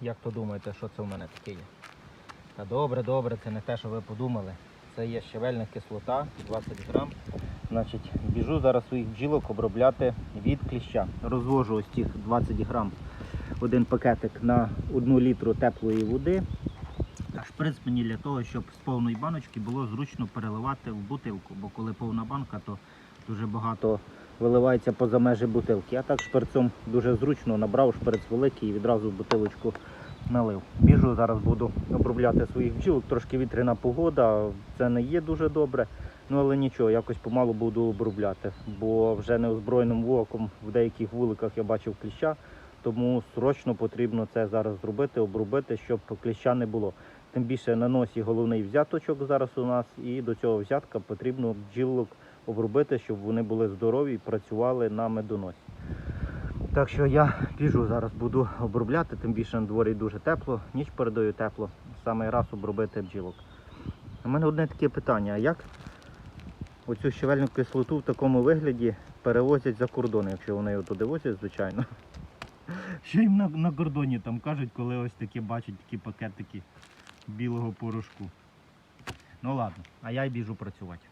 як то думаєте, що це в мене таке є? Та добре, добре, це не те, що ви подумали. Це є щавельна кислота 20 грам. Значить, біжу зараз своїх бджілок обробляти від кліща. Розвожу ось цих 20 грам один пакетик на 1 літру теплої води. А шприц мені для того, щоб з повної баночки було зручно переливати в бутилку, бо коли повна банка, то дуже багато виливається поза межі бутилки. А так шприцом дуже зручно набрав шприц великий і відразу в бутилочку налив. Біжу, зараз буду обробляти своїх бджілок. Трошки вітряна погода, це не є дуже добре. Ну але нічого, якось помалу буду обробляти, бо вже неозброєним воком в деяких вуликах я бачив кліща, тому срочно потрібно це зараз зробити, обробити, щоб кліща не було. Тим більше на носі головний взяточок зараз у нас, і до цього взятка потрібно бджілок обробити, щоб вони були здорові і працювали на медоносі. Так що я біжу зараз буду обробляти, тим більше на дворі дуже тепло, ніч передаю тепло, саме раз обробити бджілок. У мене одне таке питання: а як оцю щавельну кислоту в такому вигляді перевозять за кордон, якщо вони його туди возять, звичайно. Що їм на, на кордоні там кажуть, коли ось такі бачать такі пакетики білого порошку. Ну ладно, а я й біжу працювати.